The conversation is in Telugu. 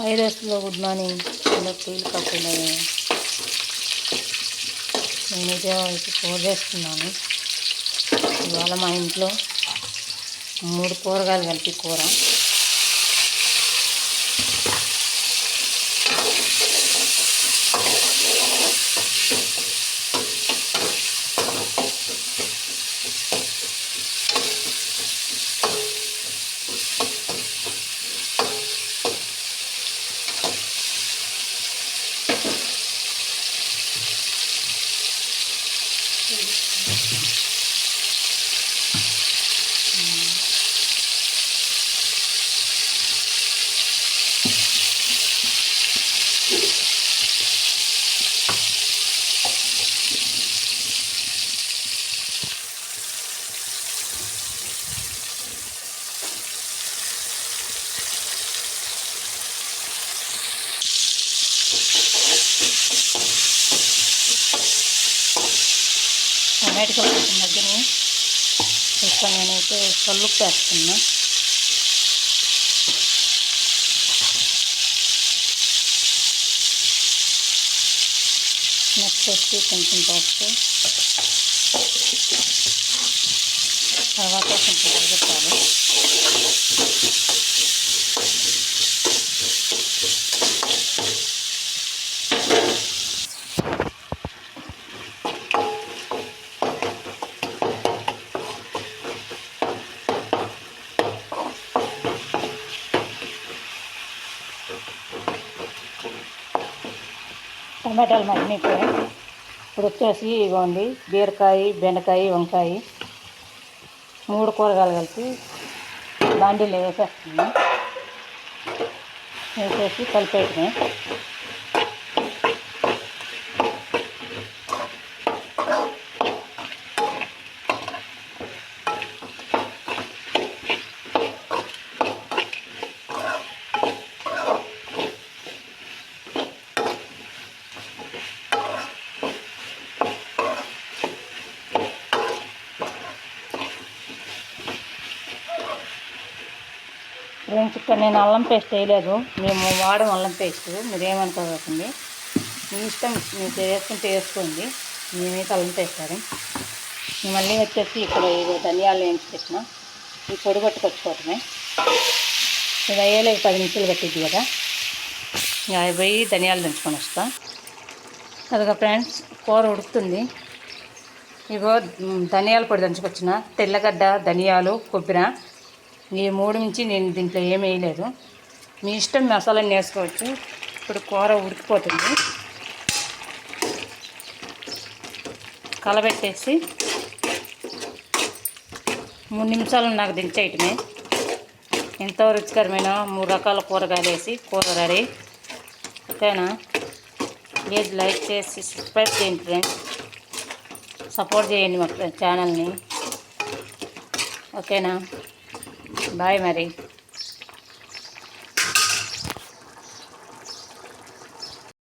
High good morning. టీలు కప్పులు నేనైతే అయితే కూర చేస్తున్నాను. ఇవాళ మా ఇంట్లో మూడు కూరగాయలు కలిపి కూర. you టమాటో కొంచెం మధ్యని నేనైతే కల్లుప్పు వేస్తున్నా. నెక్స్ట్ వచ్చి కొంచెం పసుపు. తర్వాత కొంచెం కలగట్టాలి టమాటాలు మగ్గిపోయాయి ఇప్పుడు వచ్చేసి ఇవ్వండి బీరకాయ బెండకాయ వంకాయ మూడు కూరగాయలు కలిపి బాండీలో వేసేస్తున్నాం. వేసేసి కలిపేసినాయి ఫ్రెండ్స్ ఇక్కడ నేను అల్లం పేస్ట్ వేయలేదు. మేము వాడడం అల్లం పేస్ట్. మీరేమనుకోకండి మీ ఇష్టం మీకు వేసుకుంటే వేసుకోండి. మేమైతే అల్లం పేస్ట్ వాడాం మళ్ళీ వచ్చేసి ఇక్కడ ధనియాలు వేయించి పెట్టిన. ఈ పొడి పట్టుకొచ్చుకోవటమే. ఇది అయ్యేలేక పది నిమిషాలు పట్టిద్ది కదా. అవి పోయి ధనియాలు దంచుకొని వస్తా. అదిగా ఫ్రెండ్స్ కూర ఉడుకుతుంది. ఇగో ధనియాల పొడి దంచుకొచ్చిన. తెల్లగడ్డ ధనియాలు కొబ్బరి ఈ మూడు నుంచి నేను దీంట్లో ఏం వేయలేదు. మీ ఇష్టం మసాలాని వేసుకోవచ్చు. ఇప్పుడు కూర ఉడికిపోతుంది. కలబెట్టేసి మూడు నిమిషాలు నాకు దించేయటమే. ఎంతో రుచికరమైన మూడు రకాల కూరగాయలు వేసి కూర రెడీ. ఓకేనా? ప్లీజ్ లైక్ చేసి సబ్స్క్రైబ్ చేయండి ఫ్రెండ్స్. సపోర్ట్ చేయండి మా ఛానల్ని. ఓకేనా? బాయ్ మరి